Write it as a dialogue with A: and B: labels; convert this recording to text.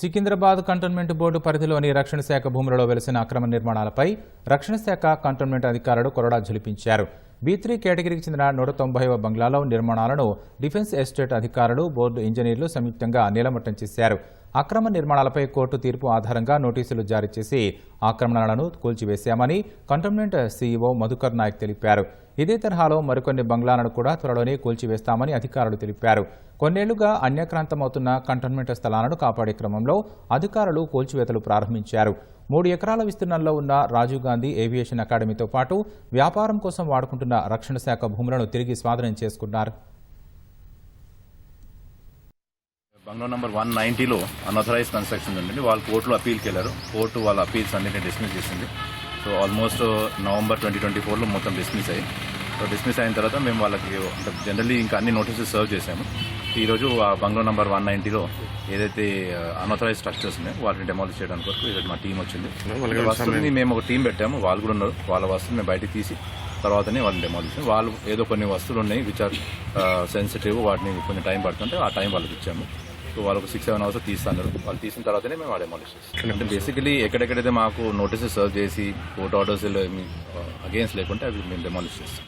A: Secunderabad cantonment board పరిధిలోని రక్షణ శాఖ భూములలో వెలిసిన అక్రమ నిర్మాణాలపై రక్షణ శాఖ కంటోన్మెంట్ అధికారులు కొరడా ఝులిపించారు. బీ కేటగిరీకి చెందిన నూట తొంభైవ బంగ్లాలో నిర్మాణాలను డిఫెన్స్ ఎస్టేట్ అధికారులు బోర్డు ఇంజనీర్లు సంయుక్తంగా నీలమట్టం చేశారు. అక్రమ నిర్మాణాలపై కోర్టు తీర్పు ఆధారంగా నోటీసులు జారీ చేసి ఆక్రమణలను కూల్చివేశామని కంటోన్మెంట్ సీఈఓ మధుకర్ నాయక్ తెలిపారు. ఇదే తరహాలో మరికొన్ని బంగ్లాలను కూడా త్వరలోనే కూల్చివేస్తామని అధికారులు తెలిపారు. కొన్నేళ్ళుగా అన్యక్రాంతమవుతున్న కంటోన్మెంట్ స్థలాలను కాపాడే క్రమంలో అధికారులు కూల్చివేతలు ప్రారంభించారు. మూడు ఎకరాల విస్తీర్ణంలో ఉన్న రాజీవ్ గాంధీ ఏవియేషన్ అకాడమీతో పాటు వ్యాపారం కోసం వాడుకుంటున్న రక్షణ శాఖ భూములను తిరిగి స్వాధీనం చేసుకున్నారు.
B: బంగ్లా నెంబర్ వన్ నైంటీలో అన్అథరైజ్ కన్స్ట్రక్షన్ ఉందండి. వాళ్ళు కోర్టులో అప్పీల్కి వెళ్ళారు. కోర్టు వాళ్ళ అప్పీల్స్ అన్నింటినీ డిస్మిస్ చేసింది. So almost November twenty twenty ఫోర్లో మొత్తం డిస్మిస్ అయ్యి. సో డిస్మిస్ అయిన తర్వాత మేము వాళ్ళకి అంటే జనరల్లీ ఇంకా అన్ని నోటీసెస్ సర్వ్ చేశాము. ఈరోజు ఆ బంగ్లా నెంబర్ వన్ నైంటీలో ఏదైతే అన్అథరైజ్ స్ట్రక్చర్స్ ఉన్నాయో వాటిని డెమాలిష్ చేయడానికి వరకు ఈరోజు మా టీం వచ్చింది. వస్తువుని మేము ఒక టీం పెట్టాము. వాళ్ళు కూడా ఉన్నారు. వాళ్ళ వస్తువుని మేము బయటికి తీసి తర్వాతనే వాళ్ళు డెమాలిష్ వాళ్ళు ఏదో కొన్ని వస్తువులు ఉన్నాయి విచ్ ఆర్ సెన్సిటివ్ వాటిని కొంచెం టైం పడుతుంటే ఆ టైం వాళ్ళకి ఇచ్చాము. సో వాళ్ళకి సిక్స్ సెవెన్ అవర్స్ తీస్తాను వాళ్ళు తీసిన తర్వాతనే మేము ఆ డెమాలిష్ చేస్తాం అంటే బేసికలీ ఎక్కడెక్కడైతే మాకు నోటీసెస్ సర్వ్ చేసి కోర్ట్ ఆర్డర్స్ అగేన్స్ లేకుంటే అవి మేము డెమాలిష్ చేస్తాం.